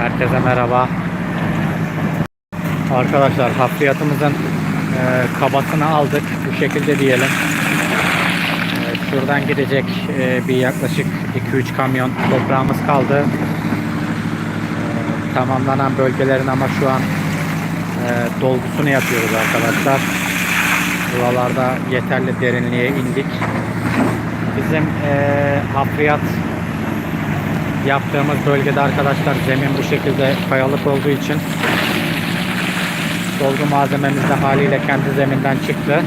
Herkese merhaba. Arkadaşlar hafriyatımızın e, kabasını aldık. Bu şekilde diyelim. E, şuradan gidecek e, bir yaklaşık 2-3 kamyon toprağımız kaldı. E, tamamlanan bölgelerin ama şu an e, dolgusunu yapıyoruz arkadaşlar. Buralarda yeterli derinliğe indik. Bizim e, hafriyat yaptığımız bölgede arkadaşlar zemin bu şekilde kayalık olduğu için dolgu malzememiz de haliyle kendi zeminden çıktı.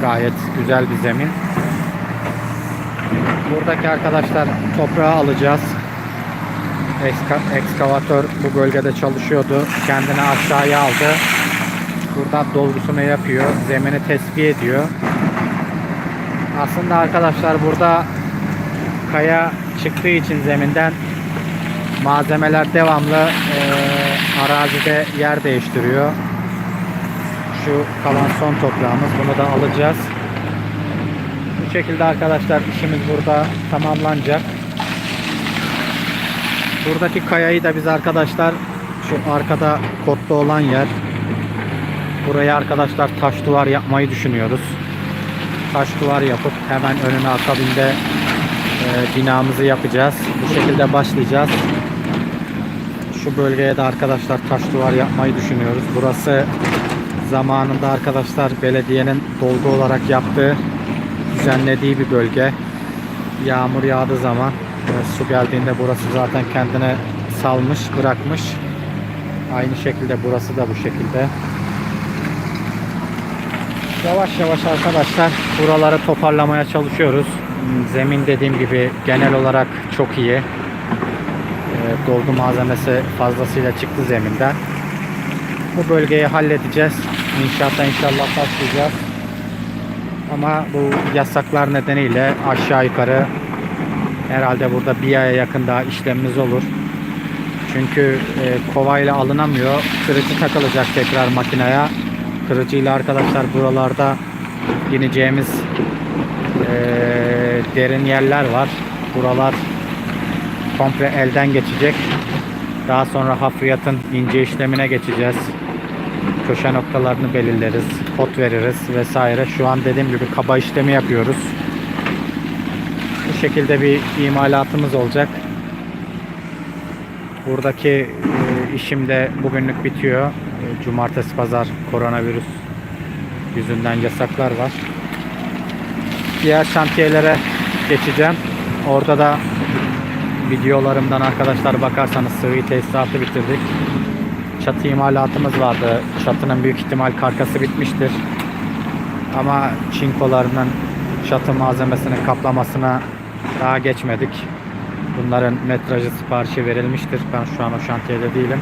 Gayet güzel bir zemin. Buradaki arkadaşlar toprağı alacağız. Ekska- ekskavatör bu bölgede çalışıyordu. Kendini aşağıya aldı. Buradan dolgusunu yapıyor. Zemini tespih ediyor. Aslında arkadaşlar burada kaya çıktığı için zeminden malzemeler devamlı eee, arazide yer değiştiriyor. Şu kalan son toprağımız. Bunu da alacağız. Bu şekilde arkadaşlar işimiz burada tamamlanacak. Buradaki kayayı da biz arkadaşlar şu arkada kotlu olan yer buraya arkadaşlar taş duvar yapmayı düşünüyoruz. Taş duvar yapıp hemen önüne akabinde e, binamızı yapacağız. Bu şekilde başlayacağız. Şu bölgeye de arkadaşlar taş duvar yapmayı düşünüyoruz. Burası zamanında arkadaşlar belediyenin dolgu olarak yaptığı düzenlediği bir bölge. Yağmur yağdığı zaman e, su geldiğinde burası zaten kendine salmış, bırakmış. Aynı şekilde burası da bu şekilde. Yavaş yavaş arkadaşlar buraları toparlamaya çalışıyoruz. Zemin dediğim gibi genel olarak çok iyi. Ee, Dolgu malzemesi fazlasıyla çıktı zeminden. Bu bölgeyi halledeceğiz. İnşaatta inşallah başlayacağız. Ama bu yasaklar nedeniyle aşağı yukarı herhalde burada bir aya yakın daha işlemimiz olur. Çünkü e, kovayla alınamıyor. Kırıcı takılacak tekrar makineye. Kırıcıyla arkadaşlar buralarda ineceğimiz e, derin yerler var. Buralar komple elden geçecek. Daha sonra hafriyatın ince işlemine geçeceğiz. Köşe noktalarını belirleriz. Pot veririz vesaire. Şu an dediğim gibi kaba işlemi yapıyoruz. Bu şekilde bir imalatımız olacak. Buradaki e, işim de bugünlük bitiyor. E, Cumartesi pazar koronavirüs yüzünden yasaklar var. Diğer şantiyelere geçeceğim. Orada da videolarımdan arkadaşlar bakarsanız sıvı tesisatı bitirdik. Çatı imalatımız vardı. Çatının büyük ihtimal karkası bitmiştir. Ama çinkolarının çatı malzemesinin kaplamasına daha geçmedik. Bunların metrajı siparişi verilmiştir. Ben şu an o şantiyede değilim.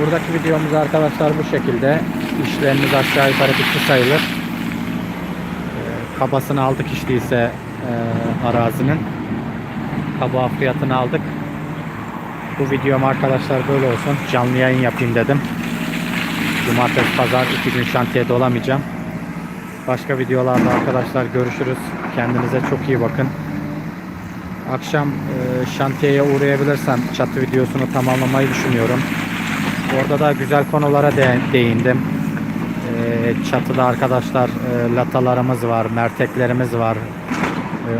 Buradaki videomuz arkadaşlar bu şekilde. İşlerimiz aşağı yukarı bitti sayılır. Ee, kabasını aldık işte ise e, arazinin. Kaba fiyatını aldık. Bu videom arkadaşlar böyle olsun. Canlı yayın yapayım dedim. Cumartesi pazar iki gün şantiyede olamayacağım. Başka videolarda arkadaşlar görüşürüz. Kendinize çok iyi bakın. Akşam e, şantiyeye uğrayabilirsem çatı videosunu tamamlamayı düşünüyorum. Orada da güzel konulara de- değindim. E, çatıda arkadaşlar e, latalarımız var, merteklerimiz var,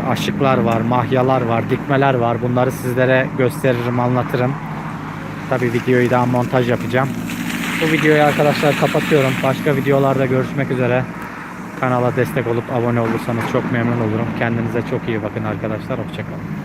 aşıklar var, mahyalar var, dikmeler var. Bunları sizlere gösteririm, anlatırım. Tabi videoyu daha montaj yapacağım. Bu videoyu arkadaşlar kapatıyorum. Başka videolarda görüşmek üzere. Kanala destek olup abone olursanız çok memnun olurum. Kendinize çok iyi bakın arkadaşlar. Hoşçakalın.